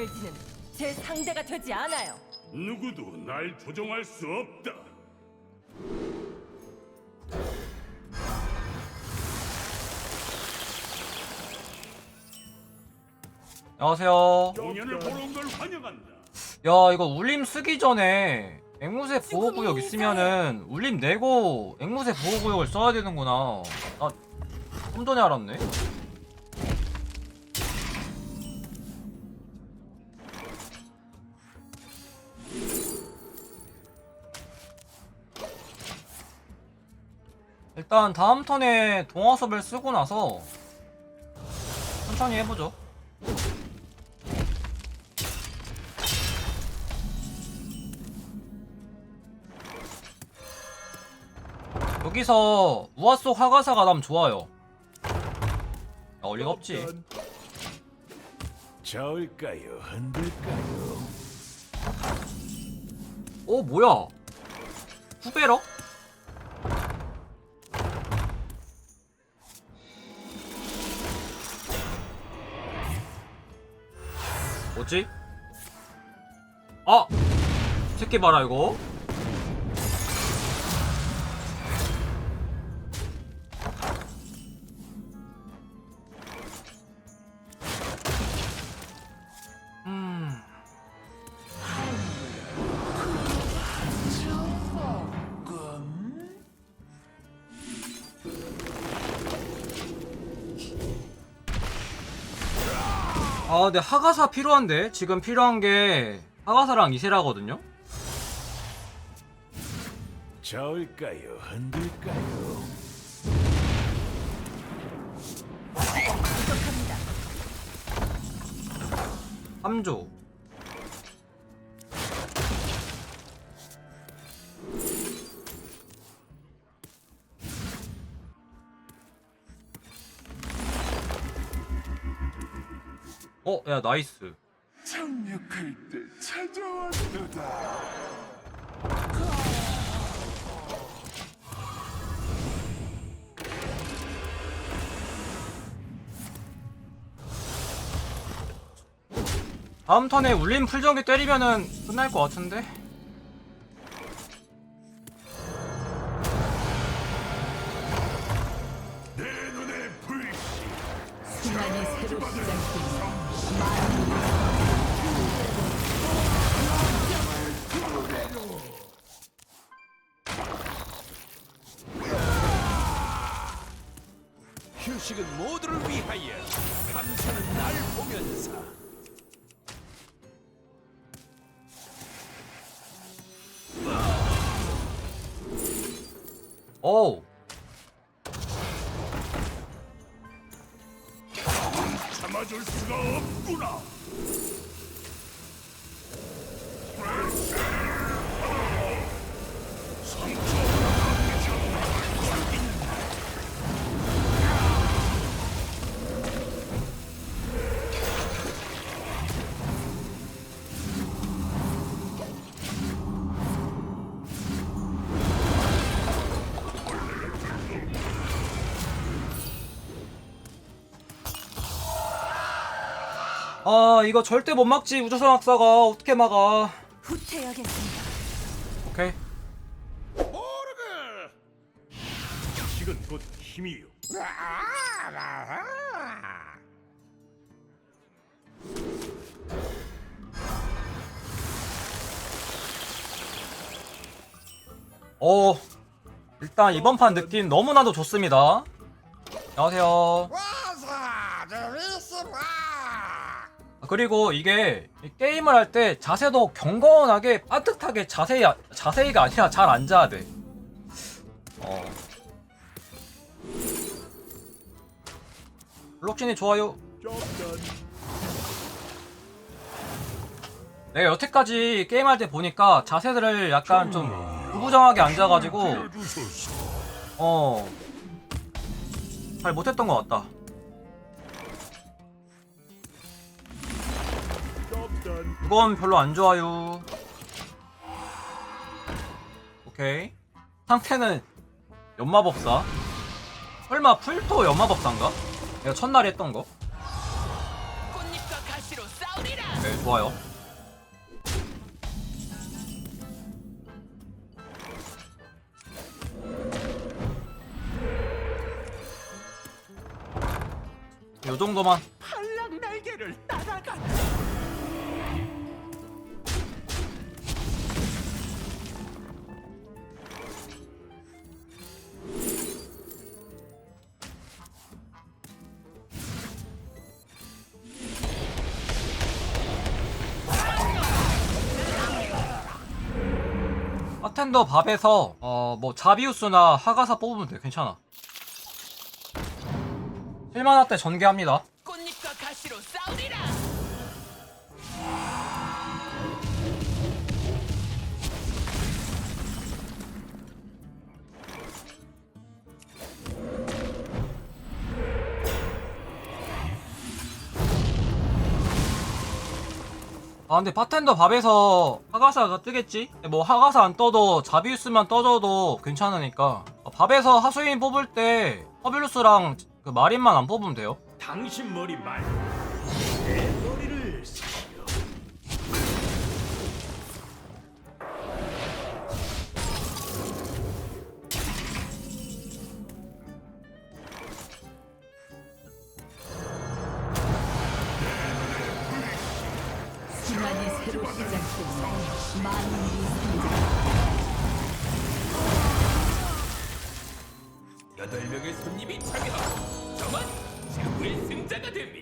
LG는 제 상대가 되지 않아요. 누구도 날 조종할 수 없다. 안녕하세요. 공연을 보러 온 걸 환영한다. 야 이거 울림 쓰기 전에 앵무새 보호구역 있으면은 울림 내고 앵무새 보호구역을 써야 되는구나. 나 좀 전에 알았네. 일단 다음 턴에 동화섭을 쓰고 나서 천천히 해보죠. 여기서 우화 속 화가사가 나면 좋아요. 나올 리가 없지. 저을까요? 흔들까요? 어 뭐야? 후배러? 뭐지? 아! 새끼 봐라 이거 아, 근데 하가사 필요한데? 지금 필요한 게 하가사랑 이세라거든요? 저을까요? 흔들까요? 부족합니다. 3조. 어, 야, 나이스. 착륙할 때 찾아왔도다. 다음 턴에 울림 풀정기 때리면은 끝날 것 같은데? 휴식은 모두를 위하여. 감사는 날 보면서. 어우. 참아줄 수가 없구나. 아, 이거 절대 못 막지, 우주선 학사가. 어떻게 막아. 후퇴하겠습니다. 오케이. 모르글. 식은 곧 힘이요. 어, 일단 이번 판 느낌 너무나도 좋습니다. 안녕하세요. 그리고 이게 이 게임을 할 때 자세도 경건하게 빠듯하게 자세히 자세히가 아니라 잘 앉아야 돼. 어. 블록진이 좋아요. 내가 여태까지 게임할 때 보니까 자세들을 약간 좀 구부정하게 앉아가지고 어. 잘 못했던 것 같다. 그건 별로 안 좋아요. 오케이. 상태는 연마법사. 설마 풀토 연마법사인가? 내가 첫날에 했던 거. 네, 좋아요. 요 정도만. 바텐더 밥에서 어 뭐 자비우스나 하가사 뽑으면 돼. 괜찮아. 1만화 때 전개합니다. 꽃잎과 가시로 싸우리라. 아 근데 바텐더 밥에서 하가사가 뜨겠지? 뭐 하가사 안 떠도 자비우스만 떠줘도 괜찮으니까. 어, 밥에서 하수인 뽑을 때 허빌루스랑 그 마린만 안 뽑으면 돼요? 당신 머리 말고 여덟 명의 손님이 참여하고 저만 최후의 승자가 됩니다.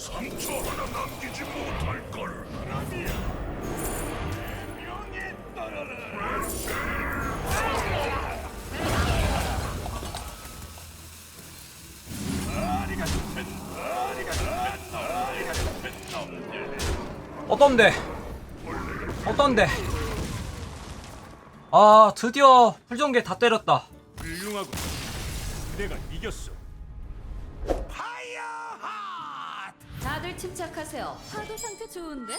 상처 하나 남기지 못할 걸. 내 명에 따라라. 아리가 아리가 아리가 놈들. 어떤데? 어떤데? 아 드디어 풀전개 다 때렸다 훌륭하고 내가 이겼어. 침착하세요. 파도 상태 좋은데?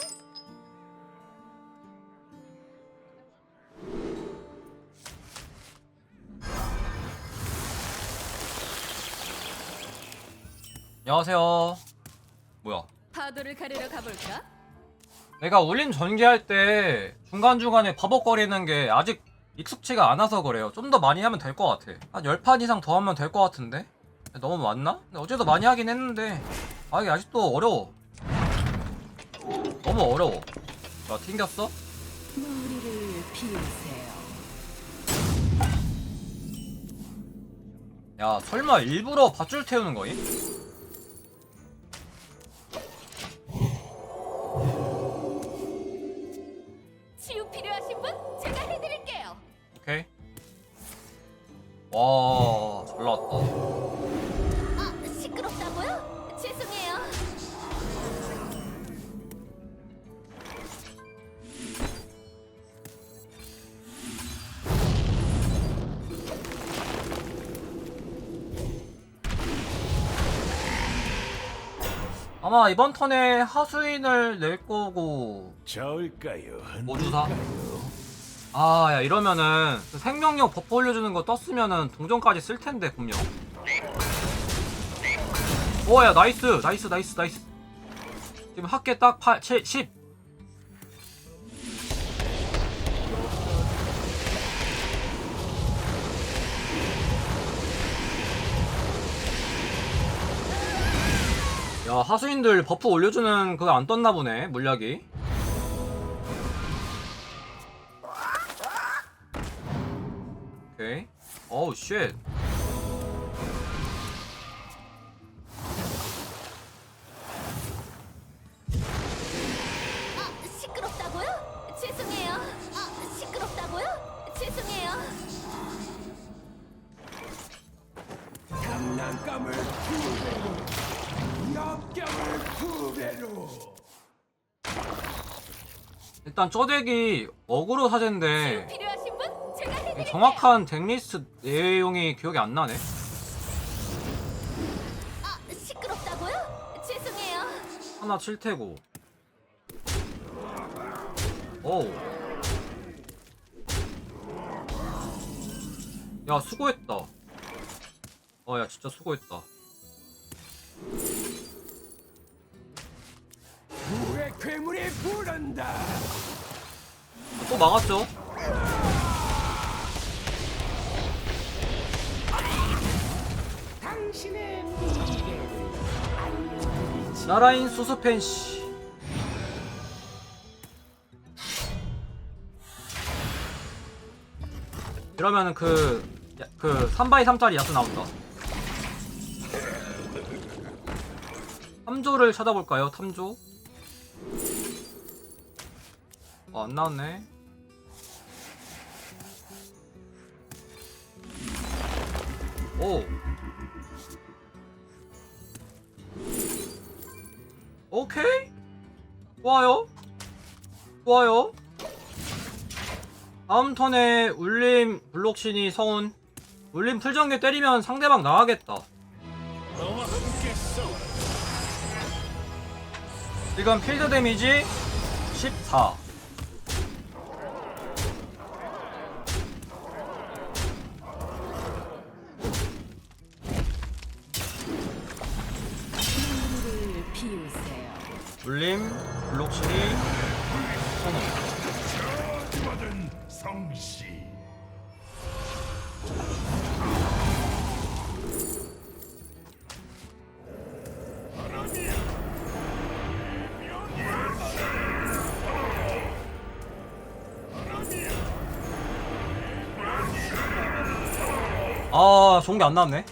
안녕하세요 뭐야 파도를 가르러 가볼까? 내가 울림 전개할 때 중간중간에 버벅거리는 게 아직 익숙치가 않아서 그래요. 좀 더 많이 하면 될 것 같아. 한 10판 이상 더 하면 될 것 같은데? 너무 많나? 근데 어제도 많이 하긴 했는데 아 이게 아직도 어려워. 너무 어려워. 나 튕겼어? 야 설마 일부러 밧줄 태우는 거임? 아마 이번 턴에 하수인을 낼 거고 저을까요? 뭐 주사? 아, 야 이러면은 그 생명력 버프 올려주는 거 떴으면은 동전까지 쓸 텐데 분명. 오, 야 나이스, 나이스, 나이스, 나이스. 지금 합계 딱 8, 7, 10. 야 하수인들 버프 올려주는 그거 안 떴나 보네 물약이. 오케이. 어우 쉣. 일단 쪼덱이 어그로 사제인데 필요하신 분? 제가 해드릴게요. 정확한 덱리스트 내용이 기억이 안 나네. 아, 시끄럽다고요? 죄송해요. 하나 칠 테고. 오. 야 수고했다. 어 야 진짜 수고했다. 괴물이 부른다. 또 막았죠? 당신의 나라인 수수펜 씨. 이러면은 그, 야, 그 3x3짜리 야수 나온다. 3조를 찾아볼까요? 탐조? 안 나왔네. 오. 오케이. 좋아요. 좋아요. 다음 턴에 울림 블록신이 성운. 울림 풀정계 때리면 상대방 나가겠다. 지금 필드 데미지 14. 블록신이 성운. 받은 성씨. 아, 좋은 게 안 나왔네.